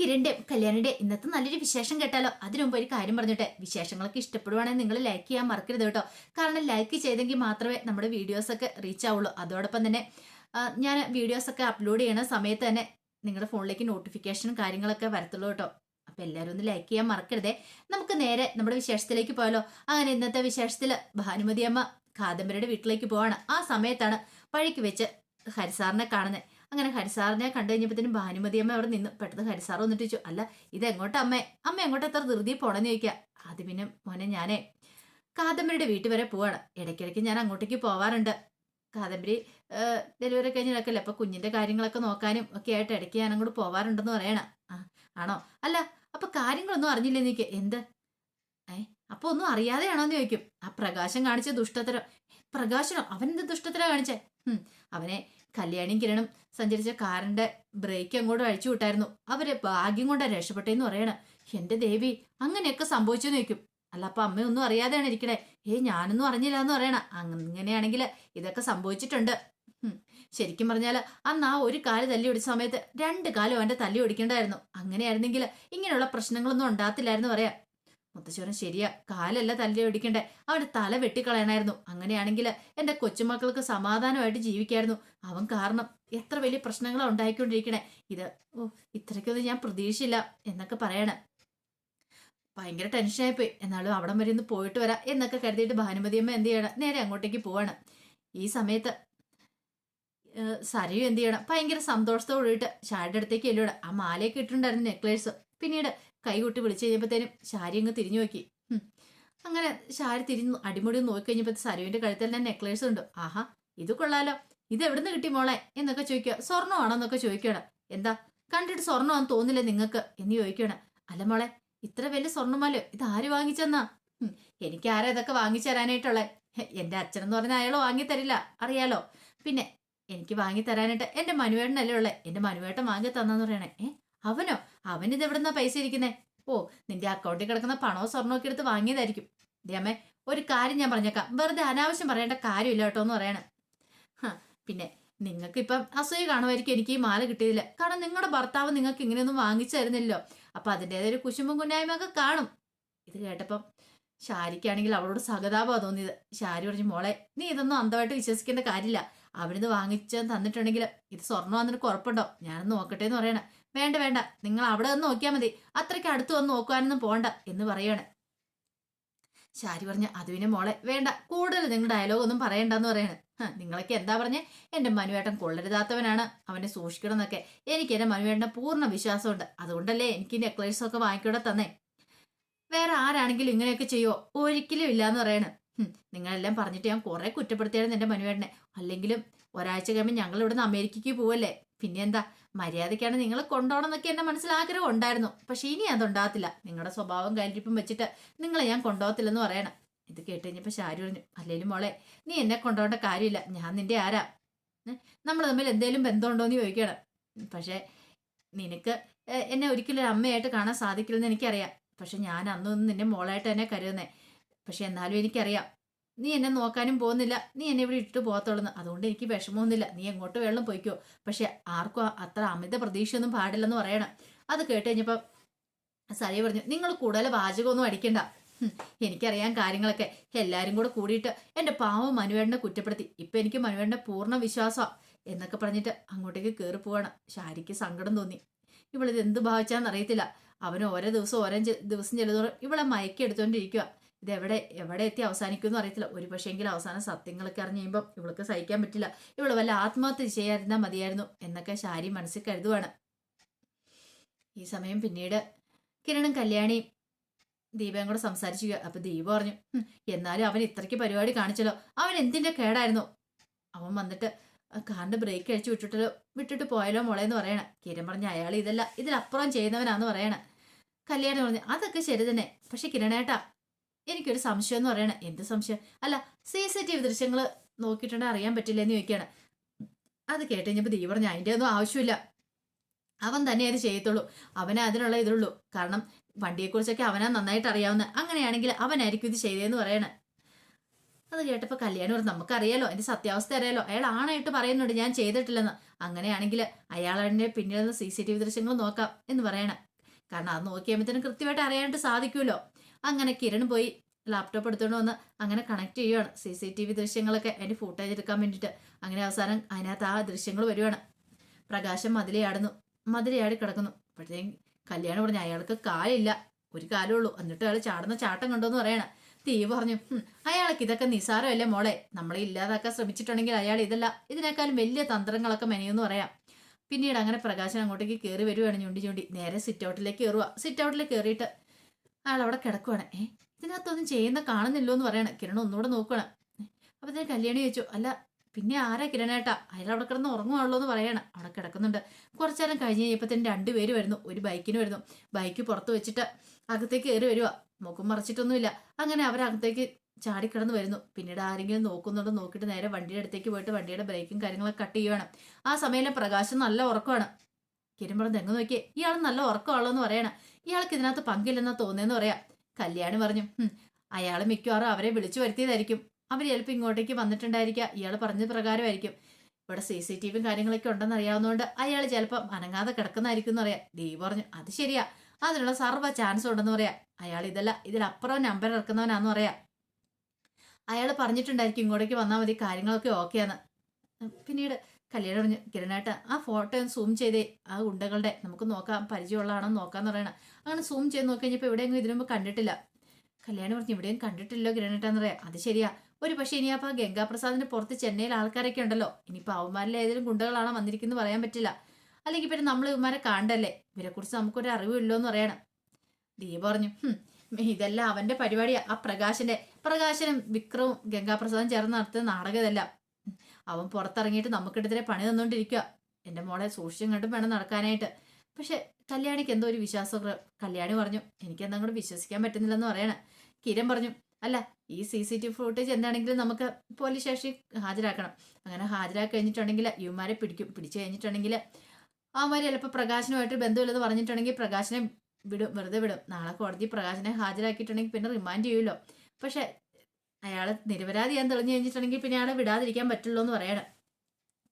കിരണിന്റെ കല്യാണിന്റെ ഇന്നത്തെ നല്ലൊരു വിശേഷം കേട്ടാലോ? അതിനു മുമ്പ് ഒരു കാര്യം പറഞ്ഞിട്ടെ. വിശേഷങ്ങളൊക്കെ ഇഷ്ടപ്പെടുവാണെങ്കിൽ നിങ്ങൾ ലൈക്ക് ചെയ്യാൻ മറക്കരുത് കേട്ടോ. കാരണം ലൈക്ക് ചെയ്തെങ്കിൽ മാത്രമേ നമ്മുടെ വീഡിയോസ് ഒക്കെ റീച്ച് ആവുള്ളൂ. അതോടൊപ്പം തന്നെ ഞാൻ വീഡിയോസ് ഒക്കെ അപ്ലോഡ് ചെയ്യണ സമയത്ത് തന്നെ നിങ്ങളുടെ ഫോണിലേക്ക് നോട്ടിഫിക്കേഷനും കാര്യങ്ങളൊക്കെ വരത്തുള്ളൂ കേട്ടോ. അപ്പൊ എല്ലാവരും ഒന്ന് ലൈക്ക് ചെയ്യാൻ മറക്കരുതേ. നമുക്ക് നേരെ നമ്മുടെ വിശേഷത്തിലേക്ക് പോയാലോ? അങ്ങനെ ഇന്നത്തെ വിശേഷത്തിൽ ഭാനുമതി അമ്മ കാദംബരിയുടെ വീട്ടിലേക്ക് പോവാണ്. ആ സമയത്താണ് വഴിക്ക് വെച്ച് ഹരിസാറിനെ കാണുന്നത് അങ്ങനെ ഹരിസാറിനെ കണ്ടു കഴിഞ്ഞപ്പോഴത്തേനും ഭാനുമതി അമ്മ അവിടെ നിന്ന് പെട്ടെന്ന് ഹരിസാർ വന്നിട്ട് ചോദിച്ചു അല്ല ഇത് എങ്ങോട്ടാ അമ്മേ? അമ്മ എങ്ങോട്ട് എത്ര ധൃതി പോണെന്ന് ചോദിക്കുക അത് പിന്നെ മോനെ ഞാനേ കാദംബരിയുടെ വീട്ടിൽ വരെ പോവാണ്. ഇടയ്ക്കിടയ്ക്ക് ഞാൻ അങ്ങോട്ടേക്ക് പോവാറുണ്ട്. കാദംബരി ഡെലിവറി കഴിഞ്ഞ് നടക്കല്ലേ അപ്പൊ കുഞ്ഞിന്റെ കാര്യങ്ങളൊക്കെ നോക്കാനും ഒക്കെ ആയിട്ട് ഇടയ്ക്ക് ഞാൻ അങ്ങോട്ട് പോവാറുണ്ടെന്ന് പറയണ. ആണോ? അല്ല അപ്പൊ കാര്യങ്ങളൊന്നും അറിഞ്ഞില്ലേ നീക്ക്? എന്ത്? ഏ അപ്പൊ ഒന്നും അറിയാതെയാണോന്ന് ചോദിക്കും. ആ പ്രകാശം കാണിച്ച ദുഷ്ടത്തരം. പ്രകാശനോ. അവൻ എന്ത് ദുഷ്ടത്തര കാണിച്ചേ? അവനെ കല്യാണി കിരണും സഞ്ചരിച്ച കാറിന്റെ ബ്രേക്ക് അങ്ങോട്ട് അഴിച്ചു വിട്ടായിരുന്നു. അവർ ഭാഗ്യം കൊണ്ടാ രക്ഷപ്പെട്ടേന്ന് പറയണ. എന്റെ ദേവി അങ്ങനെയൊക്കെ സംഭവിച്ചു നോക്കും അല്ല അപ്പൊ അമ്മയൊന്നും അറിയാതെയാണ് ഇരിക്കണേ. ഏ ഞാനൊന്നും അറിഞ്ഞില്ല എന്ന് പറയണ. അങ്ങനെയാണെങ്കിൽ ഇതൊക്കെ സംഭവിച്ചിട്ടുണ്ട്. ശരിക്കും പറഞ്ഞാൽ അന്ന് ആ ഒരു കാൽ തല്ലി ഒടിച്ച സമയത്ത് രണ്ട് കാലും അവന്റെ തല്ലി ഓടിക്കേണ്ടായിരുന്നു. അങ്ങനെയായിരുന്നെങ്കിൽ ഇങ്ങനെയുള്ള പ്രശ്നങ്ങളൊന്നും ഉണ്ടാകത്തില്ലായിരുന്നു പറയാം. മുത്തശ്ശോരൻ ശരിയാ കാലല്ല തല്ലി ഒടിക്കണ്ടേ അവന്റെ തല വെട്ടിക്കളയണായിരുന്നു അങ്ങനെയാണെങ്കിൽ എന്റെ കൊച്ചുമക്കൾക്ക് സമാധാനമായിട്ട് ജീവിക്കായിരുന്നു. അവൻ കാരണം എത്ര വലിയ പ്രശ്നങ്ങളാണ് ഉണ്ടായിക്കൊണ്ടിരിക്കണേ. ഇത് ഓ ഇത്രയ്ക്കൊന്നും ഞാൻ പ്രതീക്ഷയില്ല എന്നൊക്കെ പറയണേ. ഭയങ്കര ടെൻഷനായിപ്പോയി. എന്നാലും അവിടം വരെ ഒന്ന് പോയിട്ട് വരാം എന്നൊക്കെ കരുതിയിട്ട് ഭാനുമതിയമ്മ എന്ത് ചെയ്യണം? നേരെ അങ്ങോട്ടേക്ക് പോവാണ്. ഈ സമയത്ത് സരയും എന്ത് ചെയ്യണം? ഭയങ്കര സന്തോഷത്തോടെ ഇട്ട് ഷാരിയുടെ അടുത്തേക്ക് എല്ലോടെ ആ മാലയൊക്കെ ഇട്ടിട്ടുണ്ടായിരുന്നു നെക്ലേസ്. പിന്നീട് കൈകൊട്ടി വിളിച്ചു കഴിഞ്ഞപ്പോഴത്തേനും ശാരി അങ്ങ് തിരിഞ്ഞു നോക്കി. അങ്ങനെ ശാരി തിരിഞ്ഞു അടിമുടി നോക്കി കഴിഞ്ഞപ്പോൾ സരുവിന്റെ കഴുത്തിൽ തന്നെ നെക്ലേസ് ഉണ്ട്. ആഹാ ഇത് കൊള്ളാലോ. ഇത് എവിടുന്ന് കിട്ടി മോളെ? എന്നൊക്കെ ചോദിക്കുക. സ്വർണമാണോ എന്നൊക്കെ ചോദിക്കണം എന്താ? കണ്ടിട്ട് സ്വർണമാണെന്ന് തോന്നില്ല നിങ്ങൾക്ക്? എന്ന് ചോദിക്കണം അല്ല മോളെ ഇത്ര വലിയ സ്വർണമാലോ ഇത് ആര് വാങ്ങിച്ചെന്നാ? എനിക്ക് ആരാ ഇതൊക്കെ വാങ്ങിച്ചു തരാനായിട്ടുള്ളേ? എന്റെ അച്ഛനെന്ന് പറഞ്ഞ അയാൾ വാങ്ങി തരില്ല. അറിയാലോ. പിന്നെ എനിക്ക് വാങ്ങി തരാനായിട്ട് എന്റെ മനുവേട്ടനല്ലേ ഉള്ളേ? എന്റെ മനുവേട്ടൻ വാങ്ങി തന്നെന്ന് പറയണേ. ഏ? അവനോ? അവനിത് എവിടുന്നാ പൈസ ഇരിക്കുന്നേ? ഓ നിന്റെ അക്കൗണ്ടിൽ കിടക്കുന്ന പണോ സ്വർണോ ഒക്കെ എടുത്ത് വാങ്ങിയതായിരിക്കും. ദേമേ ഒരു കാര്യം ഞാൻ പറഞ്ഞേക്കാം. വെറുതെ അനാവശ്യം പറയേണ്ട കാര്യമില്ല കേട്ടോ എന്ന് പറയണേ. പിന്നെ നിങ്ങൾക്ക് ഇപ്പം അസൂയ കാണുമായിരിക്കും എനിക്ക് ഈ മാല കിട്ടിയതില്ല കാരണം നിങ്ങളുടെ ഭർത്താവ് നിങ്ങൾക്ക് ഇങ്ങനെയൊന്നും വാങ്ങിച്ചു തരുന്നില്ലല്ലോ അപ്പൊ അതിന്റെതായ ഒരു കുശുമ്പും കുന്നായ്മയൊക്കെ കാണും. ഇത് കേട്ടപ്പം ഷാരിക്കാണെങ്കിൽ അവളോട് സഹതാപമാ തോന്നിയത്. ഷാരി പറഞ്ഞു മോളെ നീ ഇതൊന്നും അന്ധമായിട്ട് വിശ്വസിക്കേണ്ട കാര്യമില്ല. അവനിത് വാങ്ങിച്ച് തന്നിട്ടുണ്ടെങ്കിൽ ഇത് സ്വർണം വന്നിട്ട് കുറപ്പുണ്ടോ ഞാനൊന്ന് നോക്കട്ടെ എന്ന് പറയണേ. വേണ്ട വേണ്ട. നിങ്ങൾ അവിടെ നിന്ന് നോക്കിയാൽ മതി. അത്രയ്ക്ക് അടുത്ത് വന്ന് നോക്കുവാനൊന്നും പോണ്ട എന്ന് പറയാണ്. ശാരി പറഞ്ഞ അതുവിനെ മോളെ വേണ്ട. കൂടുതൽ നിങ്ങൾ ഡയലോഗ് ഒന്നും പറയണ്ടെന്ന് പറയാണ്. നിങ്ങളൊക്കെ എന്താ പറഞ്ഞേ? എന്റെ മനുവേട്ടൻ കൊള്ളരുതാത്തവനാണ്. അവനെ സൂക്ഷിക്കണം എന്നൊക്കെ എനിക്ക് എന്റെ മനുവേട്ടനെ പൂർണ വിശ്വാസമുണ്ട്. അതുകൊണ്ടല്ലേ എനിക്ക് നെക്ലേസ് ഒക്കെ വാങ്ങിക്കൂടെ തന്നേ? വേറെ ആരാണെങ്കിലും ഇങ്ങനെയൊക്കെ ചെയ്യോ ഒരിക്കലും ഇല്ലാന്ന് പറയണ്. നിങ്ങളെല്ലാം പറഞ്ഞിട്ട് ഞാൻ കുറെ കുറ്റപ്പെടുത്തിയായിരുന്നു എന്റെ മനുവേട്ടനെ. അല്ലെങ്കിലും ഒരാഴ്ച കഴിയുമ്പോൾ ഞങ്ങൾ ഇവിടുന്ന് അമേരിക്കയ്ക്ക് പോവല്ലേ? പിന്നെ എന്താ മര്യാദയ്ക്കാണ് നിങ്ങളെ കൊണ്ടുപോകണം എന്നൊക്കെ എന്റെ മനസ്സിൽ ആഗ്രഹം ഉണ്ടായിരുന്നു. പക്ഷെ ഇനി അതുണ്ടാകത്തില്ല. നിങ്ങളുടെ സ്വഭാവം കരുതിപ്പം വെച്ചിട്ട് നിങ്ങളെ ഞാൻ കൊണ്ടുപോകത്തില്ലെന്ന് പറയണം. ഇത് കേട്ട് കഴിഞ്ഞപ്പോൾ ശാരി പറഞ്ഞു അല്ലേലും മോളെ നീ എന്നെ കൊണ്ടുപോകേണ്ട കാര്യമില്ല. ഞാൻ നിന്റെ ആരാ? നമ്മൾ തമ്മിൽ എന്തേലും ബന്ധമുണ്ടോ എന്ന് ചോദിക്കണം. പക്ഷെ നിനക്ക് എന്നെ ഒരിക്കലും ഒരു അമ്മയായിട്ട് കാണാൻ സാധിക്കില്ലെന്ന് എനിക്കറിയാം. പക്ഷെ ഞാൻ അന്നൊന്നും നിന്റെ മോളായിട്ട് തന്നെ കരുതുന്നേ. പക്ഷെ എന്നാലും എനിക്കറിയാം. നീ എന്നെ നോക്കാനും പോകുന്നില്ല. നീ എന്നെ ഇവിടെ ഇട്ടിട്ട് പോകത്തുള്ളൂ അതുകൊണ്ട് എനിക്ക് വിഷമമൊന്നുമില്ല. നീ എങ്ങോട്ട് വെള്ളം പോയിക്കോ. പക്ഷെ ആർക്കും അത്ര അമിത പ്രതീക്ഷയൊന്നും പാടില്ലെന്ന് പറയണം. അത് കേട്ട് കഴിഞ്ഞപ്പോൾ സരി പറഞ്ഞു നിങ്ങൾ കൂടുതൽ വാചകമൊന്നും അടിക്കണ്ട. എനിക്കറിയാം കാര്യങ്ങളൊക്കെ. എല്ലാവരും കൂടെ കൂടിയിട്ട് എന്റെ പാവം മനുവേണ്ണനെ കുറ്റപ്പെടുത്തി. ഇപ്പം എനിക്ക് മനുവേടന്റെ പൂർണ വിശ്വാസമാണ് എന്നൊക്കെ പറഞ്ഞിട്ട് അങ്ങോട്ടേക്ക് കയറി പോവാണ്. ഷാരിക്ക് സങ്കടം തോന്നി. ഇവളിത് എന്ത് ഭാവിച്ചാന്ന് അറിയത്തില്ല അവന് ഓരോ ദിവസം ഓരോ ദിവസം ചെല്ലുതോറും ഇവളെ മയക്കി എടുത്തോണ്ടിരിക്കുക ഇത് എവിടെ എത്തി അവസാനിക്കുമെന്ന് അറിയത്തില്ല. ഒരു പക്ഷേങ്കിൽ അവസാനം സത്യങ്ങളൊക്കെ അറിഞ്ഞു കഴിയുമ്പോൾ ഇവൾക്ക് സഹിക്കാൻ പറ്റില്ല. ഇവൾ വല്ല ആത്മഹത്യ ചെയ്യാതിരുന്നാൽ മതിയായിരുന്നു എന്നൊക്കെ ശാരി മനസ്സിൽ കരുതുവാണ്. ഈ സമയം പിന്നീട് കിരണും കല്യാണിയും ദീപയും കൂടെ സംസാരിച്ചു അപ്പൊ ദീപ പറഞ്ഞു "ഹും, എന്നാലും അവൻ ഇത്രയ്ക്ക് പരിപാടി കാണിച്ചല്ലോ. അവൻ എന്തിന്റെ കേടായിരുന്നു? അവൻ വന്നിട്ട് കാറിന്റെ ബ്രേക്ക് അഴിച്ചു വിട്ടിട്ടല്ലോ വിട്ടിട്ട് പോയാലോ എന്ന് പറയണ. കിരൺ പറഞ്ഞ അയാൾ ഇതല്ല ഇതിലപ്പുറം ചെയ്യുന്നവനാന്ന് പറയണ. കല്യാണി പറഞ്ഞു അതൊക്കെ ശരി തന്നെ. പക്ഷെ കിരണേട്ടാ എനിക്കൊരു സംശയം എന്ന് പറയണ. എന്ത് സംശയം? അല്ല സി സി ടി വി ദൃശ്യങ്ങൾ നോക്കിയിട്ടുണ്ടെങ്കിൽ അറിയാൻ പറ്റില്ല എന്ന് ചോദിക്കുകയാണ്. അത് കേട്ട് കഴിഞ്ഞപ്പോൾ ദീ പറഞ്ഞു അതിന്റെ ഒന്നും ആവശ്യമില്ല. അവൻ തന്നെ അത് ചെയ്യത്തുള്ളൂ. അവനെ അതിനുള്ള ഇതുള്ളൂ കാരണം വണ്ടിയെക്കുറിച്ചൊക്കെ അവനാ നന്നായിട്ട് അറിയാവുന്ന. അങ്ങനെയാണെങ്കിൽ അവനായിരിക്കും ഇത് ചെയ്തതെന്ന് പറയണേ. അത് കേട്ടപ്പോൾ കല്യാണം പറഞ്ഞു നമുക്കറിയാലോ എന്റെ സത്യാവസ്ഥ അറിയാലോ. അയാൾ ആണായിട്ട് പറയുന്നുണ്ട് ഞാൻ ചെയ്തിട്ടില്ലെന്ന്. അങ്ങനെയാണെങ്കിൽ അയാളെ പിന്നിൽ നിന്ന് സി സി ടി വി ദൃശ്യങ്ങൾ നോക്കാം എന്ന് പറയണം. കാരണം അത് നോക്കിയപ്പോഴത്തേനും കൃത്യമായിട്ട് അറിയാനായിട്ട് സാധിക്കുമല്ലോ. അങ്ങനെ കിരൺ പോയി ലാപ്ടോപ്പ് എടുത്തുകൊണ്ട് വന്ന് അങ്ങനെ കണക്ട് ചെയ്യുവാണ്. സി സി ടി വി ദൃശ്യങ്ങളൊക്കെ അതിന്റെ ഫുട്ടേജ് എടുക്കാൻ വേണ്ടിയിട്ട്. അങ്ങനെ അവസാനം അതിനകത്ത് ആ ദൃശ്യങ്ങൾ വരുവാണ്. പ്രകാശം മതിലയാടുന്നു. മതിലയാടി കിടക്കുന്നു. അപ്പോഴത്തേക്കും കല്യാണം പറഞ്ഞു അയാൾക്ക് കാലില്ല. ഒരു കാലേ ഉള്ളൂ. എന്നിട്ട് അയാൾ ചാടുന്ന ചാട്ടം കണ്ടോന്ന് പറയണ. തീ പറഞ്ഞു അയാൾക്ക് ഇതൊക്കെ നിസാരമല്ലേ മോളെ? നമ്മളെ ഇല്ലാതാക്കാൻ ശ്രമിച്ചിട്ടുണ്ടെങ്കിൽ അയാൾ ഇതല്ല. ഇതിനേക്കാളും വലിയ തന്ത്രങ്ങളൊക്കെ മെനയെന്ന് പറയാം. പിന്നീട് അങ്ങനെ പ്രകാശൻ അങ്ങോട്ടേക്ക് കയറി വരുവാണ് ഞുണ്ടി ഞുണ്ടി. നേരെ സിറ്റ് ഔട്ടിലേക്ക് കയറുക സിറ്റ് ഔട്ടിലേക്ക് കയറിയിട്ട് അയാൾ അവിടെ കിടക്കുവാണ്. ഏ ഇതിനകത്തൊന്നും ചെയ്യുന്ന കാണുന്നില്ലോ എന്ന് പറയണം. കിരൺ ഒന്നുകൂടെ നോക്കണം അപ്പൊ കല്യാണി ചോദിച്ചു അല്ല പിന്നെ ആരാ കിരണേട്ടാ? അയാൾ അവിടെ കിടന്ന് ഉറങ്ങുവാണല്ലോ എന്ന് പറയണം. അവിടെ കിടക്കുന്നുണ്ട്. കുറച്ചു നേരം കഴിഞ്ഞ് തന്നെ രണ്ടുപേര് വരുന്നു. ഒരു ബൈക്കിന് വരുന്നു. ബൈക്ക് പുറത്ത് വെച്ചിട്ട് അകത്തേക്ക് കയറി വരിക മുഖം മറച്ചിട്ടൊന്നുമില്ല. അങ്ങനെ അവരകത്തേക്ക് ചാടിക്കിടന്ന് വരുന്നു. പിന്നീട് ആരെങ്കിലും നോക്കുന്നുണ്ടോ നോക്കിയിട്ട് നേരെ വണ്ടിയുടെ അടുത്തേക്ക് പോയിട്ട് വണ്ടിയുടെ ബ്രേക്കും കാര്യങ്ങളൊക്കെ കട്ട് ചെയ്യുവാണ്. ആ സമയത്തെ പ്രകാശം നല്ല ഉറക്കമാണ്. കിരുമ്പളം തെങ്ങ് നോക്കിയേ ഇയാൾ നല്ല ഉറക്കമാണല്ലോ എന്ന് പറയണം. ഇയാൾക്ക് ഇതിനകത്ത് പങ്കില്ലെന്നാ തോന്നിയെന്ന് പറയാ. കല്യാണി പറഞ്ഞു അയാൾ മിക്കവാറും അവരെ വിളിച്ചു വരുത്തിയതായിരിക്കും. അവർ ചിലപ്പോൾ ഇങ്ങോട്ടേക്ക് വന്നിട്ടുണ്ടായിരിക്കുക ഇയാൾ പറഞ്ഞ പ്രകാരമായിരിക്കും. ഇവിടെ സി സി ടി വിയും കാര്യങ്ങളൊക്കെ ഉണ്ടെന്ന് അറിയാവുന്നതുകൊണ്ട് അയാൾ ചിലപ്പം അനങ്ങാതെ കിടക്കുന്നതായിരിക്കും എന്ന് പറയാം. ദീപ് പറഞ്ഞു അത് ശരിയാ. അതിനുള്ള സർവ ചാൻസ് ഉണ്ടെന്ന് പറയാം. അയാൾ ഇതല്ല ഇതിലപ്പുറം നമ്പർ ഇറക്കുന്നവനാന്ന് പറയാം. അയാൾ പറഞ്ഞിട്ടുണ്ടായിരിക്കും ഇങ്ങോട്ടേക്ക് വന്നാൽ മതി കാര്യങ്ങളൊക്കെ ഓക്കെയാണ് പിന്നീട് കല്യാണം പറഞ്ഞു കിരണേട്ട ആ ഫോട്ടോ ഒന്ന് സൂം ചെയ്തേ. ആ ഗുണ്ടകളുടെ നമുക്ക് നോക്കാം പരിചയമുള്ളതാണോ നോക്കാന്ന് പറയണം. അങ്ങനെ സൂം ചെയ്ത് നോക്കി കഴിഞ്ഞപ്പോൾ എവിടെയെങ്കിലും ഇതിനു മുമ്പ് കണ്ടിട്ടില്ല. കല്യാണം പറഞ്ഞു ഇവിടെയും കണ്ടിട്ടില്ലല്ലോ കിരണേട്ടാന്ന് പറയാം. അത് ശരിയാ. ഒരു പക്ഷേ ഇനി ആ ഗംഗാപ്രസാദിന്റെ പുറത്ത് ചെന്നൈയിൽ ആൾക്കാരൊക്കെ ഉണ്ടല്ലോ. ഇനിയിപ്പോൾ അവന്മാരിലെ ഏതെങ്കിലും ഗുണ്ടകളാണോ വന്നിരിക്കുന്നത് പറയാൻ പറ്റില്ല. അല്ലെങ്കിൽ പിന്നെ നമ്മൾ ഇവന്മാരെ കാണണ്ടല്ലേ? ഇവരെക്കുറിച്ച് നമുക്കൊരു അറിവില്ലോ എന്ന് പറയണം. ദീപ പറഞ്ഞു ഇതെല്ലാം അവന്റെ പരിപാടിയാ. ആ പ്രകാശന്റെ പ്രകാശനും വിക്രവും ഗംഗാപ്രസാദും ചേർന്ന് നടത്തുന്ന നാടകമല്ല അവൻ പുറത്തിറങ്ങിയിട്ട് നമുക്കിടത്തിലെ പണി തന്നുകൊണ്ടിരിക്കുക എന്റെ മോളെ സൂക്ഷിച്ചും കണ്ടും വേണം നടക്കാനായിട്ട്. പക്ഷെ കല്യാണിക്ക് എന്തോ ഒരു വിശ്വാസം കല്യാണി പറഞ്ഞു എനിക്ക് എന്താ കൂടെ വിശ്വസിക്കാൻ പറ്റുന്നില്ലെന്ന് പറയണ. കിരൺ പറഞ്ഞു അല്ല ഈ സി സി ടി ഫുട്ടേജ് എന്താണെങ്കിലും നമുക്ക് പോലീസ് സ്റ്റേഷനിൽ ഹാജരാക്കണം. അങ്ങനെ ഹാജരാക്കി കഴിഞ്ഞിട്ടുണ്ടെങ്കിൽ യുവമാരെ പിടിക്കും പിടിച്ചു കഴിഞ്ഞിട്ടുണ്ടെങ്കിൽ അവന്മാർ ചിലപ്പോൾ പ്രകാശനുമായിട്ട് ബന്ധമില്ലെന്ന് പറഞ്ഞിട്ടുണ്ടെങ്കിൽ പ്രകാശനെ വിടും വെറുതെ വിടും. നാളെ കോടതി പ്രകാശനെ ഹാജരാക്കിയിട്ടുണ്ടെങ്കിൽ പിന്നെ റിമാൻഡ് ചെയ്യുമല്ലോ. പക്ഷെ അയാൾ നിരപരാധിയാൻ തെളിഞ്ഞു കഴിഞ്ഞിട്ടുണ്ടെങ്കിൽ പിന്നെ അയാളെ വിടാതിരിക്കാൻ പറ്റുള്ളൂ എന്ന് പറയണം.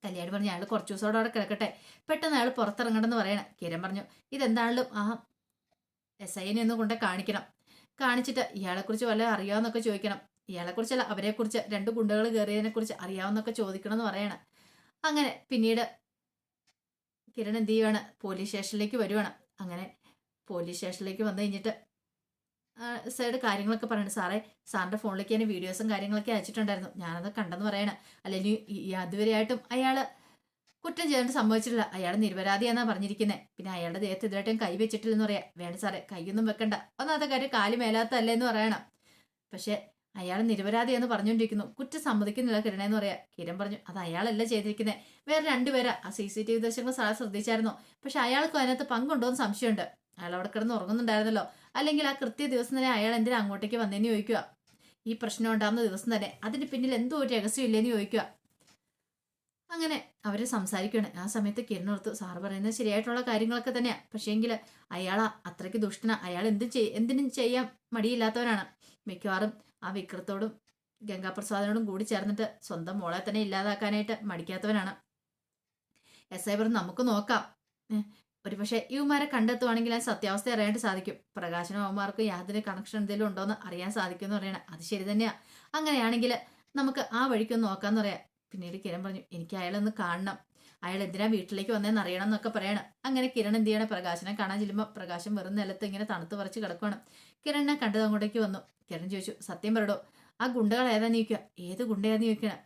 കല്യാണി പറഞ്ഞു അയാൾ കുറച്ച് ദിവസത്തോടെ അവിടെ കിടക്കട്ടെ. പെട്ടെന്ന് അയാൾ പുറത്തിറങ്ങണമെന്ന് പറയണം. കിരൺ പറഞ്ഞു ഇതെന്താണെങ്കിലും ആ എസ് ഐനെ ഒന്ന് കൊണ്ട് കാണിക്കണം. കാണിച്ചിട്ട് ഇയാളെക്കുറിച്ച് വല്ല അറിയാമെന്നൊക്കെ ചോദിക്കണം. ഇയാളെക്കുറിച്ചല്ല അവരെക്കുറിച്ച് രണ്ട് ഗുണ്ടകൾ കയറിയതിനെ കുറിച്ച് അറിയാവുന്നൊക്കെ ചോദിക്കണം എന്ന് പറയണം. അങ്ങനെ പിന്നീട് കിരൺ എന്ത് ചെയ്യുവാണ്? പോലീസ് സ്റ്റേഷനിലേക്ക് വരുവാണ്. അങ്ങനെ പോലീസ് സ്റ്റേഷനിലേക്ക് വന്നു കഴിഞ്ഞിട്ട് സൈഡ് കാര്യങ്ങളൊക്കെ പറയുന്നത് സാറേ സാറിന്റെ ഫോണിലേക്ക് ഞാൻ വീഡിയോസും കാര്യങ്ങളൊക്കെ അയച്ചിട്ടുണ്ടായിരുന്നു. ഞാനത് കണ്ടെന്ന് പറയണം. അല്ലെങ്കിൽ അതുവരെയായിട്ടും അയാൾ കുറ്റം ചെയ്തിട്ട് സംഭവിച്ചിട്ടില്ല അയാൾ നിരപരാധിയാണെന്നാണ് പറഞ്ഞിരിക്കുന്നത് പിന്നെ അയാളുടെ ദേഹത്ത് ഇതുവരെയായിട്ടും കൈ വെച്ചിട്ടില്ലെന്ന് പറയാം. വേണ്ട സാറേ കൈയൊന്നും വെക്കണ്ട. ഒന്നാമത്തെ കാര്യം കാൽ മേലാത്തല്ലേ എന്ന് പറയണം. പക്ഷെ അയാൾ നിരപരാധിയാന്ന് പറഞ്ഞുകൊണ്ടിരിക്കുന്നു കുറ്റം സമ്മതിക്കുന്നില്ല കിരണേന്ന് പറയാം. കിരൺ പറഞ്ഞു അത് അയാളല്ല ചെയ്തിരിക്കുന്നത് വേറെ രണ്ടുപേരാ. ആ സി സി ടി വി ദൃശ്യങ്ങൾ സാർ ശ്രദ്ധിച്ചായിരുന്നു? പക്ഷെ അയാൾക്കും അതിനകത്ത് പങ്കുണ്ടോ എന്ന് സംശയമുണ്ട്. അയാൾ അവിടെ കിടന്ന് ഉറങ്ങുന്നുണ്ടായിരുന്നല്ലോ. അല്ലെങ്കിൽ ആ കൃത്യ ദിവസം തന്നെ അയാൾ എന്തിനാ അങ്ങോട്ടേക്ക് വന്നേന്ന് ചോദിക്കുക. ഈ പ്രശ്നം ഉണ്ടാകുന്ന ദിവസം തന്നെ. അതിന് പിന്നിൽ എന്തോ ഒരു രഹസ്യം ഇല്ലേന്ന് ചോദിക്കുക. അങ്ങനെ അവർ സംസാരിക്കുകയാണ്. ആ സമയത്ത് കിരൺ ഓർത്തു സാറ് പറയുന്നത് ശരിയായിട്ടുള്ള കാര്യങ്ങളൊക്കെ തന്നെയാണ് പക്ഷേങ്കിൽ അയാൾ അത്രയ്ക്ക് ദുഷ്ടന. അയാൾ എന്ത് ചെയ് എന്തിനും ചെയ്യാൻ മടിയില്ലാത്തവനാണ്. മിക്കവാറും ആ വിക്രത്തോടും ഗംഗാപ്രസാദിനോടും കൂടി ചേർന്നിട്ട് സ്വന്തം മോളെ തന്നെ ഇല്ലാതാക്കാനായിട്ട് മടിക്കാത്തവനാണ്. എസ് ഐ പറഞ്ഞു നമുക്ക് നോക്കാം. ഏ, ഒരു പക്ഷേ ഇവന്മാരെ കണ്ടെത്തുവാണെങ്കിൽ ആ സത്യാവസ്ഥ അറിയാനായിട്ട് സാധിക്കും. പ്രകാശനും അവന്മാർക്ക് യാതൊരു കണക്ഷൻ എന്തെങ്കിലും ഉണ്ടോയെന്ന് അറിയാൻ സാധിക്കുമെന്ന് പറയണേ. അത് ശരി തന്നെയാ. അങ്ങനെയാണെങ്കിൽ നമുക്ക് ആ വഴിക്കൊന്ന് നോക്കാമെന്ന് പറയാം. പിന്നീട് കിരൺ പറഞ്ഞു എനിക്ക് അയാളൊന്ന് കാണണം. അയാൾ എന്തിനാ വീട്ടിലേക്ക് വന്നതെന്ന് അറിയണം എന്നൊക്കെ പറയണം. അങ്ങനെ കിരൺ എന്ത് ചെയ്യണം? പ്രകാശനെ കാണാൻ ചെല്ലുമ്പോൾ പ്രകാശം വെറും നിലത്ത് ഇങ്ങനെ തണുത്ത് പറിച്ച് കിടക്കുകയാണ് കിരണിനെ കണ്ടത് അങ്ങോട്ടേക്ക് വന്നു. കിരൺ ചോദിച്ചു സത്യം പറടോ ആ ഗുണ്ടകൾ ഏതാ ചോദിക്കുക ഏത് ഗുണ്ടയാന്ന് ചോദിക്കണം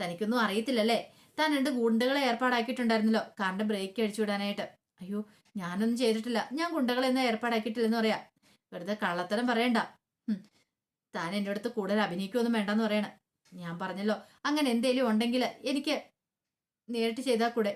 തനിക്കൊന്നും അറിയത്തില്ലല്ലേ. താൻ രണ്ട് ഗുണ്ടകളെ ഏർപ്പാടാക്കിയിട്ടുണ്ടായിരുന്നല്ലോ. കാറിന്റെ ബ്രേക്ക് അടിച്ചു വിടാനായിട്ട്. അയ്യോ ഞാനൊന്നും ചെയ്തിട്ടില്ല. ഞാൻ ഗുണ്ടകളെന്ന് ഏർപ്പാടാക്കിയിട്ടില്ലെന്ന് പറയാ. വെറുതെ കള്ളത്തരം പറയണ്ട. താൻ എന്റെ അടുത്ത് കൂടുതൽ അഭിനയിക്കുമൊന്നും വേണ്ടെന്ന് പറയണ. ഞാൻ പറഞ്ഞല്ലോ അങ്ങനെ എന്തേലും ഉണ്ടെങ്കിൽ എനിക്ക് നേരിട്ട് ചെയ്താൽ കൂടെ.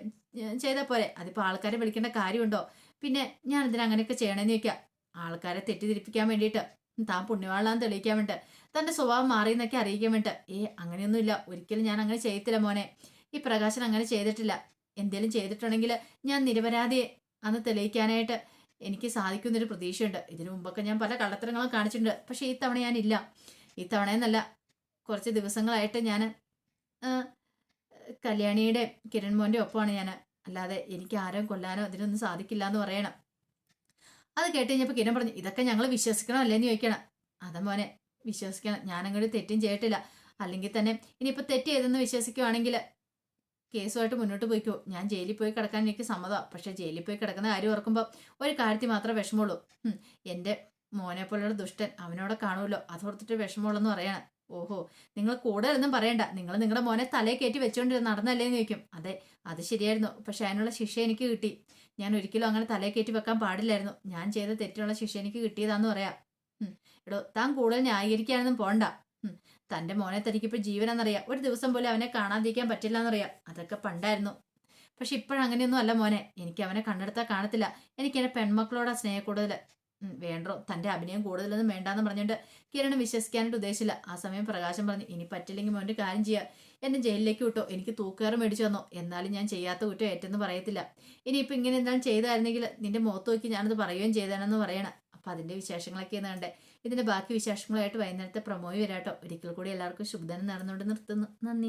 ചെയ്താൽ പോരെ. അതിപ്പോൾ ആൾക്കാരെ വിളിക്കേണ്ട കാര്യമുണ്ടോ? പിന്നെ ഞാൻ ഇതിന് അങ്ങനെയൊക്കെ ചെയ്യണമെന്ന് ചോദിക്കാം. ആൾക്കാരെ തെറ്റിദ്ധരിപ്പിക്കാൻ വേണ്ടിയിട്ട്. താൻ പുണ്യവാളാന്ന് തെളിയിക്കാൻ വേണ്ടിട്ട് തന്റെ സ്വഭാവം മാറി എന്നൊക്കെ അറിയിക്കാൻ വേണ്ടിട്ട് ഏ അങ്ങനെയൊന്നുമില്ല. ഒരിക്കലും ഞാൻ അങ്ങനെ ചെയ്യത്തില്ല മോനെ. ഈ പ്രകാശൻ അങ്ങനെ ചെയ്തിട്ടില്ല. എന്തേലും ചെയ്തിട്ടുണ്ടെങ്കിൽ ഞാൻ നിരപരാധിയെ അന്ന് തെളിയിക്കാനായിട്ട് എനിക്ക് സാധിക്കുന്നൊരു പ്രതീക്ഷയുണ്ട്. ഇതിനു മുമ്പൊക്കെ ഞാൻ പല കള്ളത്തരങ്ങളും കാണിച്ചിട്ടുണ്ട്. പക്ഷേ ഈ തവണ ഞാനില്ല ഈ തവണയെന്നല്ല കുറച്ച് ദിവസങ്ങളായിട്ട് ഞാൻ കല്യാണിയുടെ കിരൺ മോന്റെ ഒപ്പമാണ് ഞാൻ. അല്ലാതെ എനിക്ക് ആരും കൊല്ലാനോ അതിനൊന്നും സാധിക്കില്ല എന്ന് പറയണം. അത് കേട്ട് കഴിഞ്ഞപ്പോൾ കിരൺ പറഞ്ഞു ഇതൊക്കെ ഞങ്ങൾ വിശ്വസിക്കണം അല്ലേന്ന് ചോദിക്കണം. അതാ മോനെ വിശ്വസിക്കണം. ഞാനങ്ങോട്ട് തെറ്റും ചെയ്തിട്ടില്ല. അല്ലെങ്കിൽ തന്നെ ഇനിയിപ്പോൾ തെറ്റ് ചെയ്തെന്ന് വിശ്വസിക്കുവാണെങ്കിൽ കേസുമായിട്ട് മുന്നോട്ട് പോയിക്കോ. ഞാൻ ജയിലിൽ പോയി കിടക്കാൻ എനിക്ക് സമ്മതമാണ് പക്ഷേ ജയിലിൽ പോയി കിടക്കുന്ന കാര്യം ഓർക്കുമ്പോൾ ഒരു കാര്യത്തിൽ മാത്രമേ വിഷമമുള്ളൂ. എന്റെ മോനെ പോലുള്ള ദുഷ്ടൻ അവനോടെ കാണുമല്ലോ. അതോർത്തിട്ട് വിഷമമുള്ളെന്ന് പറയണം. ഓഹോ നിങ്ങൾ കൂടുതലൊന്നും പറയണ്ട. നിങ്ങൾ നിങ്ങളുടെ മോനെ തലയെ കയറ്റി വെച്ചോണ്ട് നടന്നല്ലേന്ന് ചോദിക്കും. അതെ അത് ശരിയായിരുന്നു. പക്ഷെ അതിനുള്ള ശിക്ഷ എനിക്ക് കിട്ടി. ഞാൻ ഒരിക്കലും അങ്ങനെ തലയെ കയറ്റി വെക്കാൻ പാടില്ലായിരുന്നു. ഞാൻ ചെയ്ത തെറ്റിനുള്ള ശിക്ഷ എനിക്ക് കിട്ടിയതാന്ന് പറയാം. എടോ താൻ കൂടുതൽ ന്യായീകരിക്കാനൊന്നും പോണ്ട. ഉം. തന്റെ മോനെ തനിക്കിപ്പോൾ ജീവനാന്നറിയാം. ഒരു ദിവസം പോലും അവനെ കാണാതിരിക്കാൻ പറ്റില്ല എന്നറിയാം അതൊക്കെ പണ്ടായിരുന്നു. പക്ഷെ ഇപ്പോഴങ്ങനെയൊന്നും അല്ല മോനെ. എനിക്ക് അവനെ കണ്ണെടുത്താൽ കാണത്തില്ല. എനിക്ക് എന്റെ പെൺമക്കളോടാ സ്നേഹം കൂടുതൽ വേണ്ടോ? തന്റെ അഭിനയം കൂടുതലൊന്നും വേണ്ടാന്ന് പറഞ്ഞുകൊണ്ട് കിരണ് വിശ്വസിക്കാനായിട്ട് ഉദ്ദേശിച്ചില്ല. ആ സമയം പ്രകാശം പറഞ്ഞു ഇനി പറ്റില്ലെങ്കിൽ മോന്റെ കാര്യം ചെയ്യുക എന്നെ ജയിലിലേക്ക് വിട്ടോ. എനിക്ക് തൂക്കുകാർ മേടിച്ചു തന്നോ. എന്നാലും ഞാൻ ചെയ്യാത്ത കുറ്റം ഏറ്റെന്ന് പറയത്തില്ല. ഇനിയിപ്പോൾ ഇങ്ങനെ എന്താണ് ചെയ്തായിരുന്നെങ്കിൽ നിന്റെ മുഖത്ത് നോക്കി ഞാനത് പറയുകയും ചെയ്തേനെന്ന് പറയണം. അപ്പം അതിന്റെ വിശേഷങ്ങളൊക്കെയാണ് കണ്ടേ. ഇതിന്റെ ബാക്കി വിശേഷങ്ങളായിട്ട് വൈകുന്നേരത്തെ പ്രമോയി വരാട്ടോ. ഒരിക്കൽ കൂടി എല്ലാവർക്കും ശുഭദനം നടന്നുകൊണ്ട് നിർത്തുന്നു. നന്ദി.